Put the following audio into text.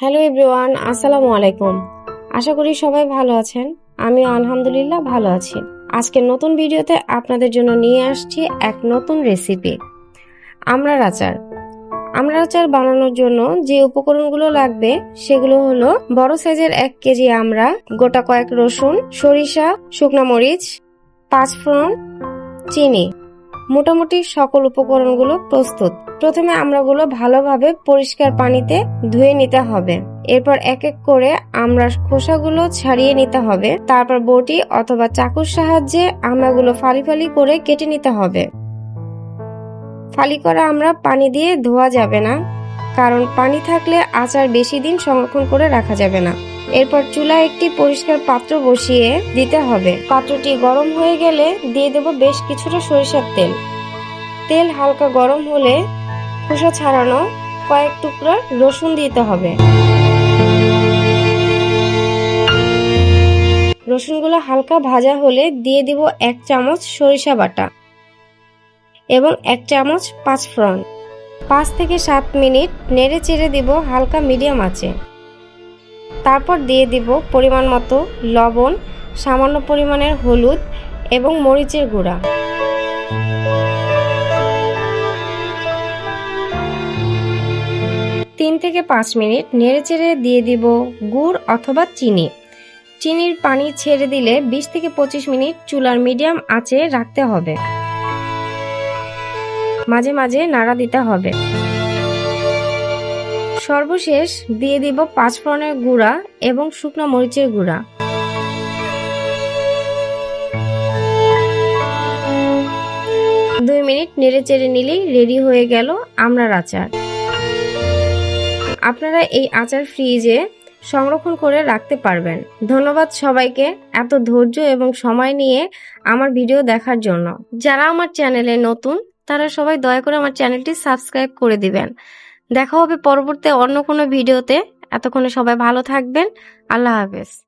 Hello everyone, আসসালামু আলাইকুম। আশা করি সবাই ভালো আছেন। আমি আলহামদুলিল্লাহ ভালো আছি। আজকের নতুন ভিডিওতে আপনাদের জন্য নিয়ে আসছি এক নতুন রেসিপি। আমড়ার আচার আমড়ার আচার বানানোর জন্য যে উপকরণগুলো লাগবে, সেগুলো হলো বড় সাইজের এক কেজি আমড়া গোটা কয়েক রসুন, সরিষা, শুকনা মরিচ পাঁচ ফোড়ন চিনি। মোটামুটি সকল উপকরণগুলো প্রস্তুত। প্রথমে আমড়াগুলো ভালোভাবে পরিষ্কার পানিতে ধুয়ে নিতে হবে। এরপর এক এক করে আমড়ার খোসাগুলো ছাড়িয়ে নিতে হবে। তারপর বটি অথবা চাকুর সাহায্যে আমড়াগুলো ফালি ফালি করে কেটে নিতে হবে। ফালি করা আমরা পানি দিয়ে ধোয়া যাবে না, কারণ পানি থাকলে আচার বেশি দিন সংরক্ষণ করে রাখা যাবে না। এরপর চুলায় একটি পরিষ্কার পাত্র বসিয়ে দিতে হবে। পাত্রটি গরম হয়ে গেলে দিয়ে দেব বেশ কিছুটা সরিষার তেল। তেল হালকা গরম হলে খোসা ছাড়ানো কয়েক টুকরা রসুন দিতে হবে। রসুনগুলো হালকা ভাজা হলে দিয়ে দিব এক চামচ সরিষা বাটা এবং এক চামচ পাঁচ পাঁচফোড়ন। পাঁচ থেকে সাত মিনিট নেড়ে চেড়ে দিব হালকা মিডিয়াম আঁচে। তারপর দিয়ে দিব পরিমাণ মতো লবণ, সামান্য পরিমাণের হলুদ এবং মরিচের গুঁড়া। তিন থেকে পাঁচ মিনিট নেড়ে চেড়ে দিয়ে দিব গুড় অথবা চিনি। চিনির পানি ছেড়ে দিলে বিশ থেকে পঁচিশ মিনিট চুলার মিডিয়াম আঁচে রাখতে হবে। মাঝে মাঝে নাড়া দিতে হবে। সর্বশেষ দিয়ে দিব পাঁচ ফোড়নের গুঁড়া এবং শুকনো মরিচের গুঁড়া। দুই মিনিট নেড়ে চেড়ে নিলেই রেডি হয়ে গেল আমরার আচার। আপনারা এই আচার ফ্রিজে সংরক্ষণ করে রাখতে পারবেন। ধন্যবাদ সবাইকে এত ধৈর্য এবং সময় নিয়ে আমার ভিডিও দেখার জন্য। যারা আমার চ্যানেলে নতুন, তারা সবাই দয়া করে আমার চ্যানেলটি সাবস্ক্রাইব করে দিবেন। দেখা হবে পরবর্তী অন্য কোনো ভিডিওতে। এতক্ষণে সবাই ভালো থাকবেন। আল্লাহ হাফেজ।